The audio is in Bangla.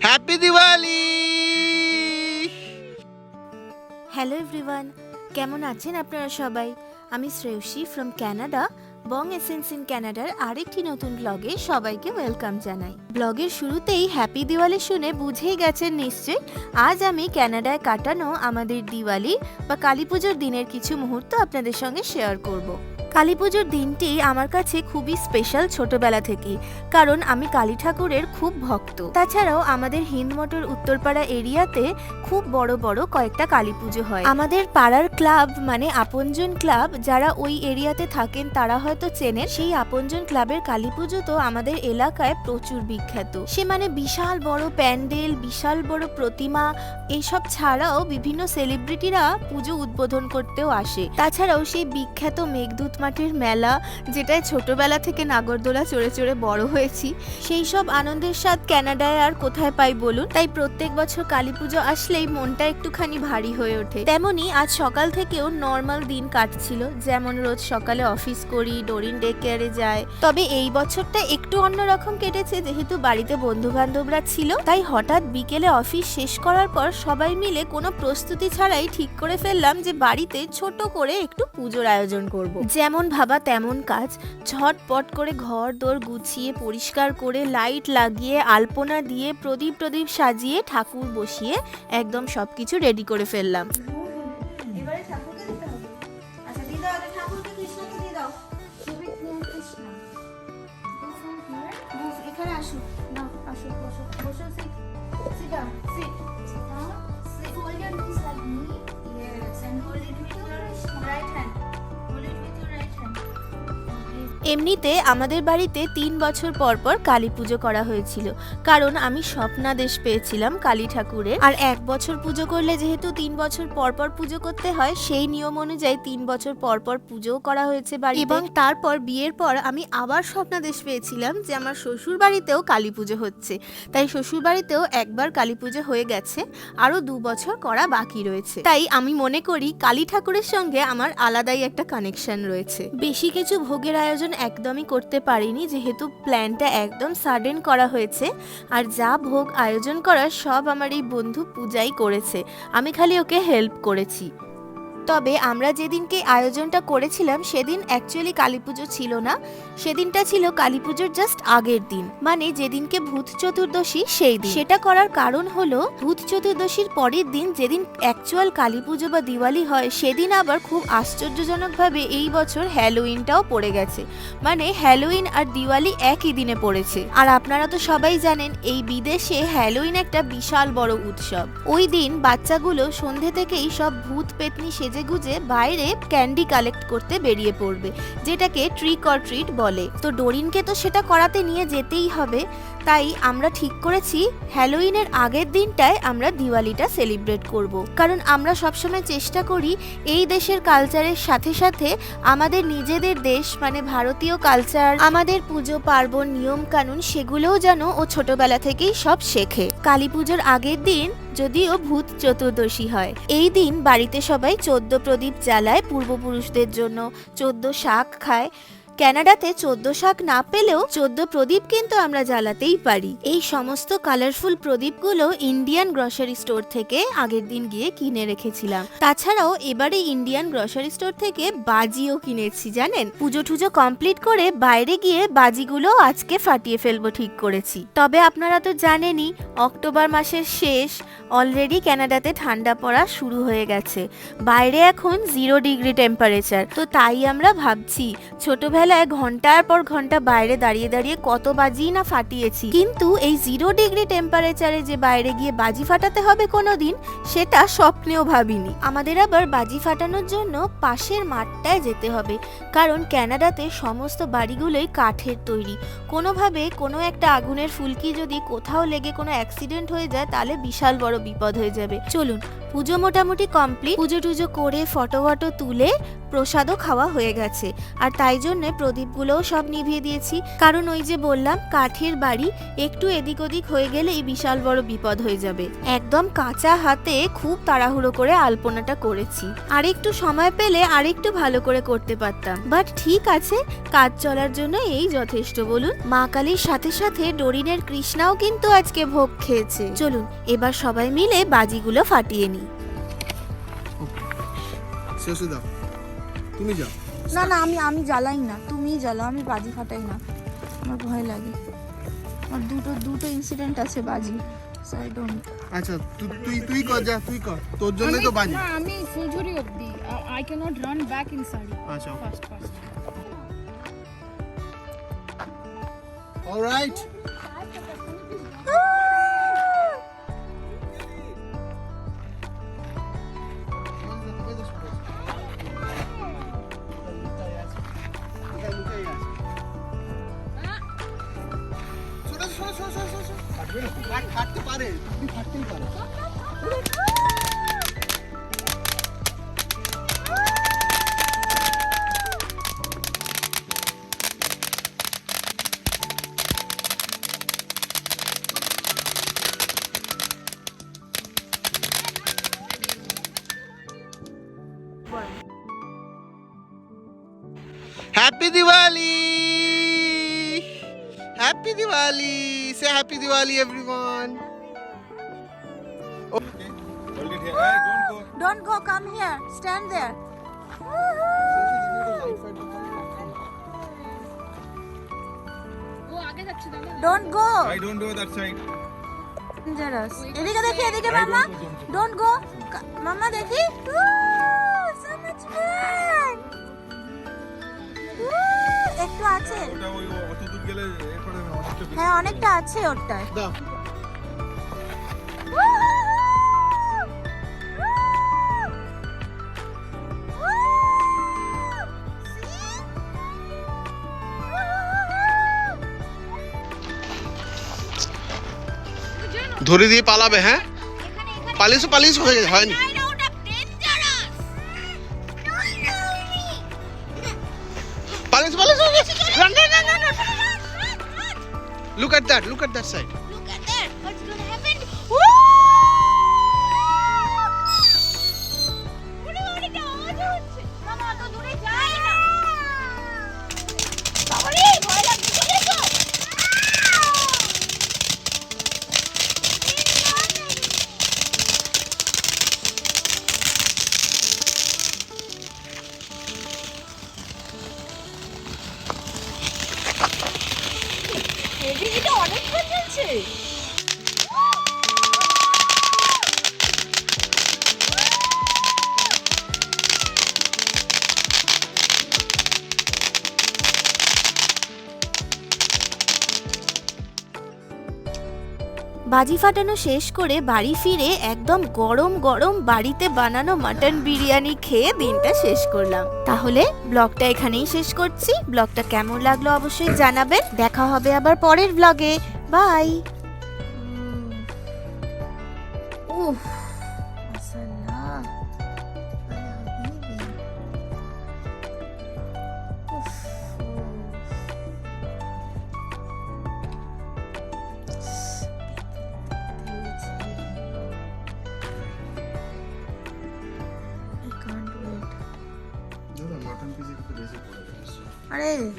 হ্যাপি দিওয়ালি হ্যালো এভরিওয়ান কেমন আছেন আপনারা সবাই? আমি Shreyasi from Canada Bong Essence in ক্যানাডার আরেকটি নতুন ব্লগে সবাইকে ওয়েলকাম জানাই। ব্লগের শুরুতেই হ্যাপি দিওয়ালি শুনে বুঝেই গেছেন নিশ্চয়ই, আজ আমি ক্যানাডায় কাটানো আমাদের দিওয়ালি বা কালী পুজোর দিনের কিছু মুহূর্ত আপনাদের সঙ্গে শেয়ার করব। কালী পুজোর দিনটি আমার কাছে খুবই স্পেশাল ছোটবেলা থেকেই, কারণ আমি কালী ঠাকুরের খুব ভক্ত। তাছাড়াও আমাদের হিন্দমোটর উত্তরপাড়া এরিয়াতে খুব বড় বড় কয়েকটা কালী পুজো হয়। আমাদের পাড়ার ক্লাব মানে আপনজন ক্লাব, যারা ওই এরিয়াতে থাকেন তারা হয়তো চেনেন, সেই আপনজন ক্লাবের কালী পুজো তো আমাদের এলাকায় প্রচুর বিখ্যাত। সে মানে বিশাল বড় প্যান্ডেল, বিশাল বড় প্রতিমা, এইসব ছাড়াও বিভিন্ন সেলিব্রিটিরা পুজো উদ্বোধন করতেও আসে। তাছাড়াও সেই বিখ্যাত মেঘদূত মাঠের মেলা, যেটায় ছোটবেলা থেকে নাগরদোলা চড়ে চড়ে বড় হয়েছি, সেই সব আনন্দের স্বাদ ক্যানাডায় আর কোথায় পাই বলুন? তাই প্রত্যেক বছর কালী পুজো আসলেই মনটা একটুখানি ভারী হয়ে ওঠে। তেমনি আজ সকাল থেকেও নর্মাল দিন কাটছিল, যেমন রোজ সকালে অফিস করি, ডোরিন ডে কেয়ারে যাই। তবে এই বছরটা একটু অন্যরকম কেটেছে, যেহেতু বাড়িতে বন্ধু বান্ধবরা ছিল, তাই হঠাৎ বিকেলে অফিস শেষ করার পর সবাই মিলে কোনো প্রস্তুতি ছাড়াই ঠিক করে ফেললাম যে বাড়িতে ছোট করে একটু পুজোর আয়োজন করব। যেমন ভাবা তেমন কাজ। ঝটপট করে ঘর দোর গুছিয়ে পরিষ্কার করে লাইট লাগিয়ে আলপনা দিয়ে প্রদীপ প্রদীপ সাজিয়ে ঠাকুর বসিয়ে একদম সবকিছু রেডি করে ফেললাম। এবারে ঠাকুরকে দিতে হবে। আচ্ছা দাও এখানে আসো নাও আসো বসো। বসো সিট সিট এমনিতে আমাদের বাড়িতে তিন বছর পর পর কালী পুজো করা হয়েছিল। কারণ আমি স্বপ্নাদেশ পেয়েছিলাম কালী ঠাকুরের। আর এক বছর পুজো করলে যেহেতু তিন বছর পর পর পুজো করতে হয়, সেই নিয়ম অনুযায়ী তিন বছর পর পর পুজোও করা হয়েছে বাড়ি এবং তারপর বিয়ের পর আমি আবার স্বপ্নাদেশ পেয়েছিলাম যে আমার শ্বশুর বাড়িতেও কালী পুজো হচ্ছে। তাই শ্বশুর বাড়িতেও একবার কালী পুজো হয়ে গেছে, আরও দু বছর করা বাকি রয়েছে। তাই আমি মনে করি কালী ঠাকুরের সঙ্গে আমার আলাদাই একটা কানেকশন রয়েছে। বেশি কিছু ভোগের আয়োজন একদমই করতে পারিনি, যেহেতু প্ল্যানটা একদম সাডেন করা হয়েছে। আর যা ভোগ আয়োজন করা সব আমার এই বন্ধু পূজাই করেছে। আমি খালি ওকে হেল্প করেছি। তবে আমরা যেদিনকে আয়োজনটা করেছিলাম, সেদিন অ্যাকচুয়ালি কালী পুজো ছিল না। সেদিনটা ছিল কালী পুজোর জাস্ট আগের দিন। মানে যেদিনকে ভূত চতুর্দশী, সেই দিন। সেটা করার কারণ হলো, ভূত চতুর্দশীর পরের দিন যেদিন অ্যাকচুয়াল কালী পুজো বা দিওয়ালি হয়, সেদিন আবার খুব আশ্চর্যজনকভাবে এই বছর হ্যালোইনটাও পড়ে গেছে। মানে হ্যালোইন আর দিওয়ালি একই দিনে পড়েছে। আর আপনারা তো সবাই জানেন, এই বিদেশে হ্যালোইন একটা বিশাল বড় উৎসব। ওই দিন বাচ্চাগুলো সন্ধে থেকেই সব ভূত পেতনি সেজে গুজে বাইরে ক্যান্ডি কালেক্ট করতে বেরিয়ে পড়বে, যেটাকে ট্রিক অর ট্রিট বলে। তো ডোরিনকে তো সেটা করাতে নিয়ে যেতেই হবে, তাই আমরা ঠিক করেছি, হ্যালোইনের আগের দিনটায় আমরা দিওয়ালিটা সেলিব্রেট করব। কারণ আমরা সবসময় চেষ্টা করি, এই দেশের কালচারের সাথে সাথে আমাদের নিজেদের দেশ মানে ভারতীয় কালচার, আমাদের পুজো, পার্বণ, নিয়ম কানুন, সেগুলোও যেন ও ছোটবেলা থেকেই সব শেখে। কালী পুজোর আগের দিন যদিও ভূত চতুর্দশী হয়। এই দিন বাড়িতে সবাই চোদ্দ প্রদীপ জ্বালায় পূর্বপুরুষদের জন্য। চোদ্দ শাক খায়। ক্যানাডাতে চোদ্দ শাক না পেলেও চোদ্দ প্রদীপ কিন্তু আমরা জ্বালাতেই পারি। এই সমস্ত কালারফুল প্রদীপগুলো ইন্ডিয়ান গ্রসারি স্টোর থেকে আগের দিন গিয়ে কিনে রেখেছিলাম। তাছাড়াও এবারে ইন্ডিয়ান গ্রসারি স্টোর থেকে বাজিও কিনেছি, জানেন? পুজো টুজো কমপ্লিট করে বাইরে গিয়ে বাজিগুলো আজকে ফাটিয়ে ফেলব ঠিক করেছি। তবে আপনারা তো জানেনই, অক্টোবর মাসের শেষ, অলরেডি ক্যানাডাতে ঠান্ডা পড়া শুরু হয়ে গেছে। বাইরে এখন জিরো ডিগ্রি টেম্পারেচার। তো তাই আমরা ভাবছি ছোটবেলায় ঘণ্টার পর ঘণ্টা বাইরে দাঁড়িয়ে দাঁড়িয়ে কত বাজি না ফাটিয়েছি। কিন্তু এই জিরো ডিগ্রি টেম্পারেচারে যে বাইরে গিয়ে বাজি ফাটাতে হবে কোনোদিন, সেটা স্বপ্নেও ভাবিনি। আমাদের আবার বাজি ফাটানোর জন্য পাশের মাঠটায় যেতে হবে, কারণ ক্যানাডাতে সমস্ত বাড়িগুলোই কাঠের তৈরি। কোনোভাবে কোনো একটা আগুনের ফুলকি যদি কোথাও লেগে কোনো অ্যাক্সিডেন্ট হয়ে যায়, তাহলে বিশাল বড় বিপদ হয়ে যাবে। চলুন, পুজো মোটামুটি কমপ্লিট পুজো টুজো করে ফটো ফটো তুলে প্রসাদও খাওয়া হয়ে গেছে। আর তাই জন্য প্রদীপগুলোও সব নিভিয়ে দিয়েছি। কারণ ওই যে বললাম, কাঠের বাড়ি একটু এদিক ওদিক হয়ে গেলে এই বিশাল বড় বিপদ হয়ে যাবে। একদম কাঁচা হাতে খুব তাড়াহুড়ো করে আলপনাটা করেছি। আর একটু সময় পেলে আরেকটু ভালো করে করতে পারতাম। বাট ঠিক আছে, কাজ চলার জন্য এই যথেষ্ট, বলুন। মা কালীর সাথে সাথে ডরিনের কৃষ্ণাও কিন্তু আজকে ভোগ খেয়েছে। চলুন, এবার সবাই মিলে বাজিগুলো ফাটিয়ে নিই। তুমি যাও। না না আমি আমি জ্বালাই না। তুমিই জ্বালাও আমি বাজি ফাটাই না। আমার ভয় লাগে। আমার দুটো দুটো ইনসিডেন্ট আছে বাজি সো আই ডোন্ট আচ্ছা তুই তুই তুই কর যা তুই কর। তোর জন্যই তো বাজি। না আমি ফুলঝুরি অবধি I can't run back inside আচ্ছা ফাস্ট ফাস্ট অলরাইট ফাটতে পারে তুমি ফাটতেই পারে Happy Diwali! Happy Diwali! Say Happy Diwali, everyone! Hold it here. Hey, don't go. Don't go come here stand there ও আগে যাচ্ছে দাদা don't go I don't go that side. Dangerous এদিকে দেখি এদিকে I মামা don't go, don't go. Don't go মামা দেখি একটু আছে। ওটা ওই অত দূর গেলে এরপরে অনেকটা হ্যাঁ অনেকটা আছে ওরটায়। দাও। ধরে দিয়ে পালাবে হ্যাঁ? পালিয়েছো পালিয়েছো হয়ে হয়নি। Look at that, look at that side. At that side বাজি ফাটানো শেষ করে বাড়ি ফিরে একদম গরম গরম বাড়িতে বানানো মাটন বিরিয়ানি খেয়ে দিনটা শেষ করলাম। তাহলে ব্লগটা এখানেই শেষ করছি। ব্লগটা কেমন লাগল অবশ্যই জানাবেন। দেখা হবে আবার পরের ব্লগে। বাই। উফ। Parei.